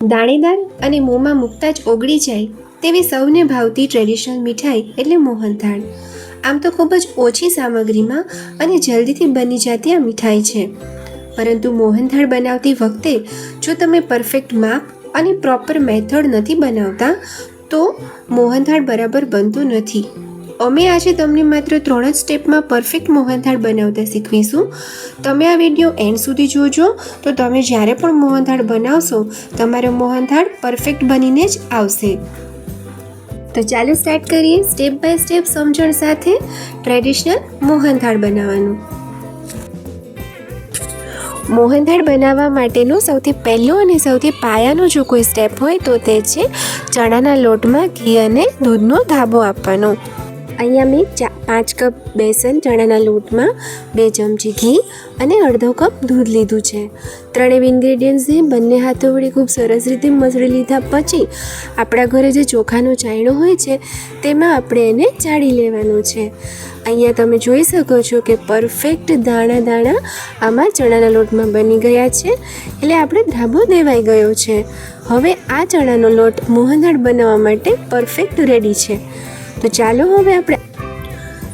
દાણેદાર અને મોંમાં મૂકતા જ ઓગળી જાય તેવી સૌને ભાવતી ટ્રેડિશનલ મીઠાઈ એટલે મોહનથાળ આમ તો ખૂબ જ ઓછી સામગ્રીમાં અને જલ્દીથી બની જતી આ મીઠાઈ છે. પરંતુ મોહનથાળ બનાવતી વખતે જો તમે પરફેક્ટ માપ અને પ્રોપર મેથડ નથી બનાવતા, તો મોહનથાળ બરાબર બનતું નથી. અમે આજે તમને માત્ર ત્રણ જ સ્ટેપમાં પરફેક્ટ મોહનથાળ બનાવતા શીખવીશું. તમે આ વીડિયો એન્ડ સુધી જોજો. તો તમે જ્યારે પણ મોહનથાળ બનાવશો, તમારો મોહનથાળ પરફેક્ટ બનીને જ આવશે. તો ચાલો સ્ટાર્ટ કરીએ સ્ટેપ બાય સ્ટેપ સમજણ સાથે ટ્રેડિશનલ મોહનથાળ બનાવવાનું. મોહનથાળ બનાવવા માટેનો સૌથી પહેલો અને સૌથી પાયાનો જો કોઈ સ્ટેપ હોય તો તે છે ચણાના લોટમાં ઘી અને દૂધનો ધાબો આપવાનો. અહીંયા મેં ચા પાંચ કપ બેસન, ચણાના લોટમાં બે ચમચી ઘી અને અડધો કપ દૂધ લીધું છે. ત્રણેય ઇન્ગ્રેડિયન્ટ્સને બંને હાથો વડે ખૂબ સરસ રીતે મસળી લીધા પછી આપણા ઘરે જે ચોખાનો ચાયણો હોય છે, તેમાં આપણે એને ચાળી લેવાનું છે. અહીંયા તમે જોઈ શકો છો કે પરફેક્ટ દાણા દાણા આમાં ચણાના લોટમાં બની ગયા છે, એટલે આપણે ધાબો દેવાઈ ગયો છે. હવે આ ચણાનો લોટ મોહનથાળ બનાવવા માટે પરફેક્ટ રેડી છે. તો ચાલો હવે આપણે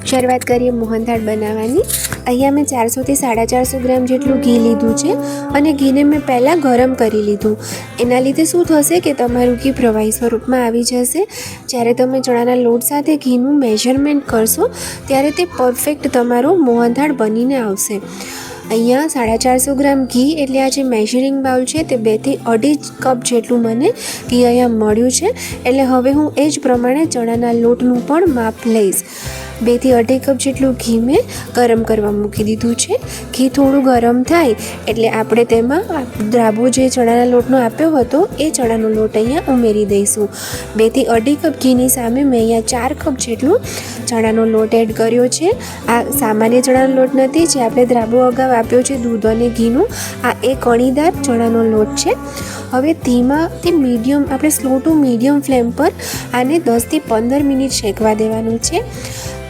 શરૂઆત કરીએ મોહનથાળ બનાવવાની. અહીંયા મેં ચારસોથી સાડા ચારસો ગ્રામ જેટલું ઘી લીધું છે અને ઘીને મેં પહેલાં ગરમ કરી લીધું. એના લીધે શું થશે કે તમારું ઘી પ્રવાહી સ્વરૂપમાં આવી જશે. જ્યારે તમે ચણાના લોટ સાથે ઘીનું મેઝરમેન્ટ કરશો, ત્યારે તે પરફેક્ટ તમારો મોહનથાળ બનીને આવશે. અહીંયા સાડા ચારસો ગ્રામ ઘી એટલે આ જે મેઝરિંગ બાઉલ છે તે બેથી અઢી કપ જેટલું મને ઘી અહીંયા મળ્યું છે. એટલે હવે હું એ જ પ્રમાણે ચણાના લોટનું પણ માપ લઈશ. બેથી અઢી કપ જેટલું ઘી મેં ગરમ કરવા મૂકી દીધું છે. ઘી થોડું ગરમ થાય એટલે આપણે તેમાં દ્રાબો જે ચણાના લોટનો આપ્યો હતો, એ ચણાનો લોટ અહીંયા ઉમેરી દઈશું. બેથી અઢી કપ ઘીની સામે મેં અહીંયા ચાર કપ જેટલું ચણાનો લોટ એડ કર્યો છે. આ સામાન્ય ચણાનો લોટ નથી, જે આપણે દ્રાબો અગાઉ આપ્યો છે દૂધ અને ઘીનું. આ એ કણીદાર ચણાનો લોટ છે. હવે ધીમાથી મીડિયમ, આપણે સ્લો ટુ મીડિયમ ફ્લેમ પર આને દસથી પંદર મિનિટ શેકવા દેવાનું છે.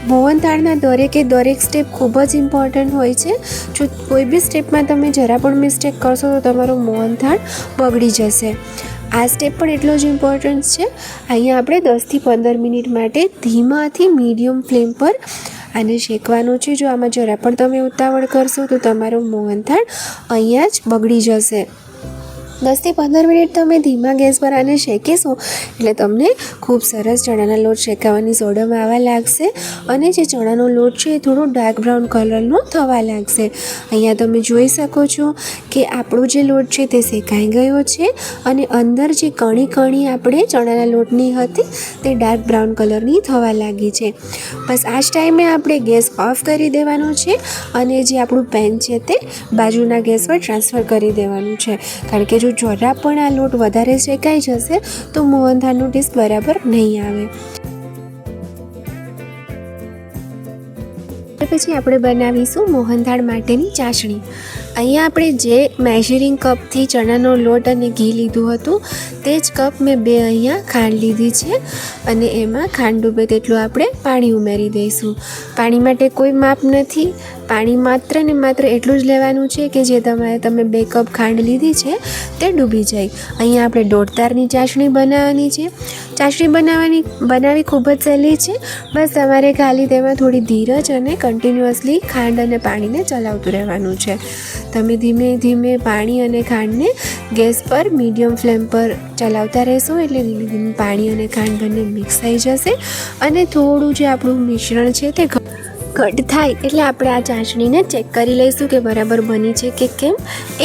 મોહનથાળના દરેકે દરેક સ્ટેપ ખૂબ જ ઇમ્પોર્ટન્ટ હોય છે. જો કોઈ બી સ્ટેપમાં તમે જરા પણ મિસ્ટેક કરશો તો તમારો મોહનથાળ બગડી જશે. આ સ્ટેપ પણ એટલો જ ઇમ્પોર્ટન્ટ છે. અહીંયા આપણે દસથી પંદર મિનિટ માટે ધીમાથી મીડિયમ ફ્લેમ પર આને શેકવાનું છે. જો આમાં જરા પણ તમે ઉતાવળ કરશો તો તમારો મોહનથાળ અહીંયા જ બગડી જશે. દસથી પંદર મિનિટ તમે ધીમા ગેસ પર આને શેકીશો, એટલે તમને ખૂબ સરસ ચણાના લોટ શેકાવાની સોડમ આવવા લાગશે અને જે ચણાનો લોટ છે એ થોડો ડાર્ક બ્રાઉન કલરનો થવા લાગશે. અહીંયા તમે જોઈ શકો છો કે આપણો જે લોટ છે તે શેકાઈ ગયો છે અને અંદર જે કણી કણી આપણે ચણાના લોટની હતી તે ડાર્ક બ્રાઉન કલરની થવા લાગી છે. બસ આ જ ટાઈમે આપણે ગેસ ઓફ કરી દેવાનો છે અને જે આપણું પેન છે તે બાજુના ગેસ પર ટ્રાન્સફર કરી દેવાનું છે. કારણ કે જો જરા પણ આ લોટ વધારે શેકાઈ જશે તો મોહનથાળનું ટેસ્ટ બરાબર નહીં આવે. પછી આપણે બનાવીશું મોહનથાળ માટેની ચાસણી. અહીંયા આપણે જે મેઝરિંગ કપથી ચણાનો લોટ અને ઘી લીધું હતું, તે જ કપ મેં બે અહીંયા ખાંડ લીધી છે અને એમાં ખાંડ ડૂબે તેટલું આપણે પાણી ઉમેરી દઈશું. પાણી માટે કોઈ માપ નથી પાણી માત્ર ને માત્ર એટલું જ લેવાનું છે કે જે તમારે તમે બે કપ ખાંડ લીધી છે, તે ડૂબી જાય. અહીંયા આપણે દોડતારની ચાસણી બનાવવાની છે. ચાસણી બનાવવાની, બનાવવી ખૂબ જ સહેલી છે. બસ તમારે ખાલી તેમાં થોડી ધીરજ અને કન્ટિન્યુઅસલી ખાંડ અને પાણીને ચલાવતું રહેવાનું છે. તમે ધીમે ધીમે પાણી અને ખાંડને ગેસ પર મીડિયમ ફ્લેમ પર ચલાવતા રહેશો એટલે ધીમે ધીમે પાણી અને ખાંડ બંને મિક્સ થઈ જશે. અને થોડું જે આપણું મિશ્રણ છે તે ઘટ થાય એટલે આપણે આ ચાસણીને ચેક કરી લઈશું કે બરાબર બની છે કે કેમ.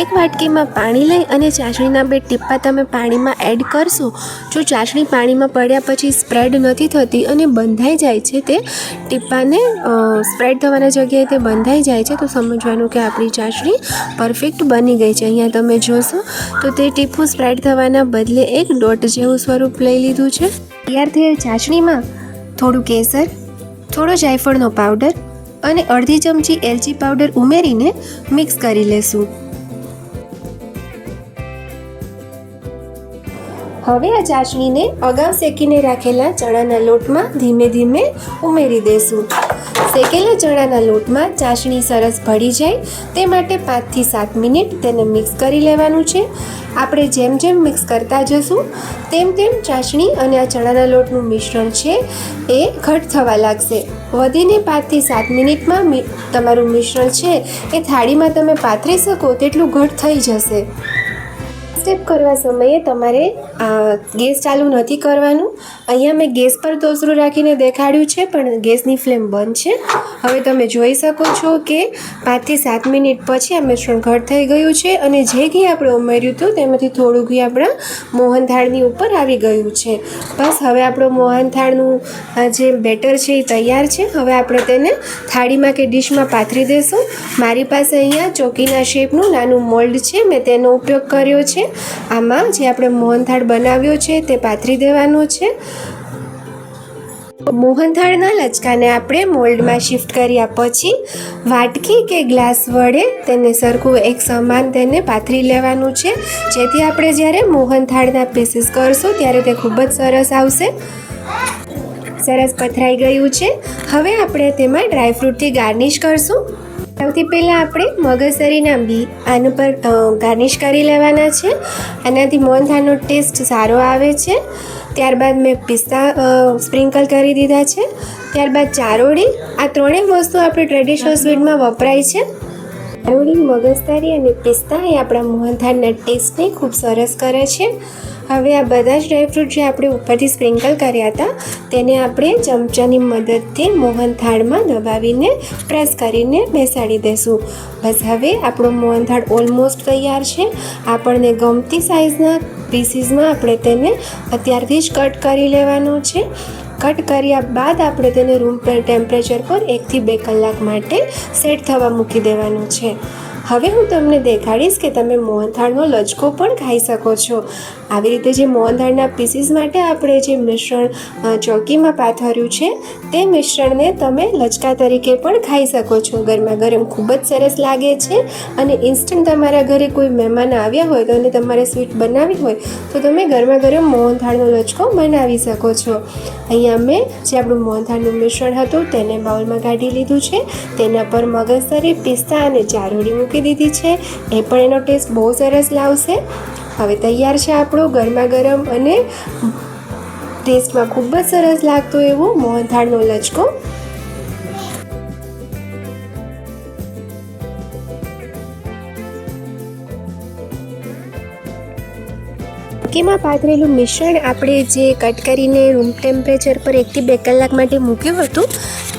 એક વાટકીમાં પાણી લઈ અને ચાસણીના બે ટીપ્પા તમે પાણીમાં એડ કરશો. જો ચાસણી પાણીમાં પડ્યા પછી સ્પ્રેડ નથી થતી અને બંધાઈ જાય છે તે ટીપ્પાને સ્પ્રેડ થવાના જગ્યાએ તે બંધાઈ જાય છે તો સમજવાનું કે આપણી ચાસણી પરફેક્ટ બની ગઈ છે. અહીંયા તમે જોશો તો તે ટીપું સ્પ્રેડ થવાના બદલે એક ડોટ જેવું સ્વરૂપ લઈ લીધું છે. તૈયાર થયેલ ચાસણીમાં થોડું કેસર થોડો જાયફળનો પાવડર અને અડધી ચમચી એલચી પાવડર ઉમેરીને મિક્સ કરી લેશું. હવે આ ચાસણીને અગાઉ શેકીને રાખેલા ચણાના લોટમાં ધીમે ધીમે ઉમેરી દેશું. શેકેલા ચણાના લોટમાં ચાસણી સરસ ભળી જાય, તે માટે પાંચથી સાત મિનિટ તેને મિક્સ કરી લેવાનું છે. આપણે જેમ જેમ મિક્સ કરતા જશું, તેમ તેમ ચાસણી અને આ ચણાના લોટનું મિશ્રણ છે એ ઘટ થવા લાગશે. વધીને પાંચથી સાત મિનિટમાં તમારું મિશ્રણ છે એ થાળીમાં તમે પાથરી શકો તેટલું ઘટ થઈ જશે. સ્ટેપ કરવા સમયે તમારે ગેસ ચાલુ નથી કરવાનું. અહીંયા મેં ગેસ પર તોસરું રાખીને દેખાડ્યું છે, પણ ગેસની ફ્લેમ બંધ છે. હવે તમે જોઈ શકો છો કે પાંચથી સાત મિનિટ પછી આ મિશ્રણ ઘટ થઈ ગયું છે અને જે ઘી આપણે ઉમેર્યું હતું તેમાંથી થોડું ઘી આપણા મોહનથાળની ઉપર આવી ગયું છે. બસ હવે આપણો મોહનથાળનું જે બેટર છે એ તૈયાર છે. હવે આપણે તેને થાળીમાં કે ડીશમાં પાથરી દેશું. મારી પાસે અહીંયા ચોકીના શેપનું નાનું મોલ્ડ છે. મેં તેનો ઉપયોગ કર્યો છે. આમાં જે આપણે મોહનથાળ બનાવ્યો છે તે પાથરી દેવાનો છે. મોહનથાળના લચકાને આપણે મોલ્ડમાં શિફ્ટ કર્યા પછી વાટકી કે ગ્લાસ વડે તેને સરખું એક સમાન તેને પાથરી લેવાનું છે. જેથી આપણે જ્યારે મોહનથાળના પીસીસ કરશું ત્યારે તે ખૂબ જ સરસ આવશે. સરસ પથરાઈ ગયું છે. હવે આપણે તેમાં ડ્રાયફ્રૂટથી ગાર્નિશ કરશું. સૌથી પહેલાં આપણે મગજતરીના બી આના પર ગાર્નિશ કરી લેવાના છે. આનાથી મોહનથાળનો ટેસ્ટ સારો આવે છે. ત્યારબાદ મેં પિસ્તા સ્પ્રિંકલ કરી દીધા છે. ત્યારબાદ ચારોળી. આ ત્રણેય વસ્તુ આપણે ટ્રેડિશનલ સ્વીટમાં વપરાય છે. ચારોળી મગજદારી અને પિસ્તા એ આપણા મોહનથાળના ટેસ્ટને ખૂબ સરસ કરે છે. હવે આ બધા જ ડ્રાયફ્રૂટ જે આપણે ઉપરથી સ્પ્રિંકલ કર્યા હતા, તેને આપણે ચમચાની મદદથી મોહનથાળમાં દબાવીને પ્રેસ કરીને બેસાડી દઈશું બસ હવે આપણો મોહનથાળ ઓલમોસ્ટ તૈયાર છે. આપણને ગમતી સાઇઝના પીસીસમાં આપણે તેને અત્યારથી જ કટ કરી લેવાનો છે. કટ કર્યા બાદ આપણે તેને રૂમ ટેમ્પરેચર પર એકથી બે કલાક માટે સેટ થવા મૂકી દેવાનું છે. હવે હું તમને દેખાડીશ કે તમે મોહનથાળનો લચકો પણ ખાઈ શકો છો. આવી રીતે જે મોહનથાળના પીસીસ માટે આપણે જે મિશ્રણ ચોકીમાં પાથર્યું છે, તે મિશ્રણને તમે લચકા તરીકે પણ ખાઈ શકો છો. ગરમા ગરમ ખૂબ જ સરસ લાગે છે અને ઇન્સ્ટન્ટ તમારા ઘરે કોઈ મહેમાન આવ્યા હોય તો અને તમારે સ્વીટ બનાવવી હોય તો તમે ગરમા ગરમ મોહનથાળનો લચકો બનાવી શકો છો. અહીંયા મેં જે આપણું મોહનથાળનું મિશ્રણ હતું તેને બાઉલમાં કાઢી લીધું છે. તેના પર મગજતરી પિસ્તા અને ચારોળી મૂકી દીધી છે. એ પણ એનો ટેસ્ટ બહુ સરસ લાવશે. હવે તૈયાર છે આપણો ગરમા ગરમ અને ટેસ્ટમાં ખૂબ જ સરસ લાગતો એવો મોહનથાળનો લચકો. કેમાં પાથરેલું મિશ્રણ આપણે જે કટ કરીને રૂમ ટેમ્પરેચર પર એકથી બે કલાક માટે મૂક્યું હતું,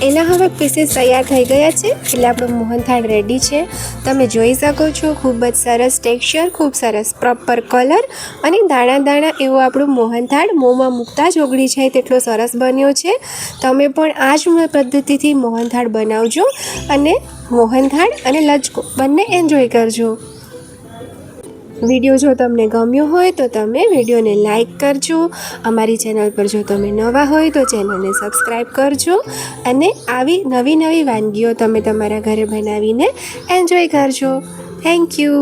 એના હવે પીસીસ તૈયાર થઈ ગયા છે. એટલે આપણું મોહનથાળ રેડી છે. તમે જોઈ શકો છો, ખૂબ જ સરસ ટેક્સચર ખૂબ સરસ પ્રોપર કલર અને દાણા દાણા એવો આપણું મોહનથાળ મોંમાં મૂકતા જ ઓગળી જાય તેટલો સરસ બન્યો છે. તમે પણ આ જ પદ્ધતિથી મોહનથાળ બનાવજો અને મોહનથાળ અને લચકો બંને એન્જોય કરજો. વીડિયો જો તમને ગમ્યો હોય તો તમે વિડીયોને લાઇક કરજો. અમારી ચેનલ પર જો તમે નવા હોય તો ચેનલને સબસ્ક્રાઈબ કરજો. અને આવી નવી નવી વાનગીઓ તમે તમારા ઘરે બનાવીને એન્જોય કરજો. Thank you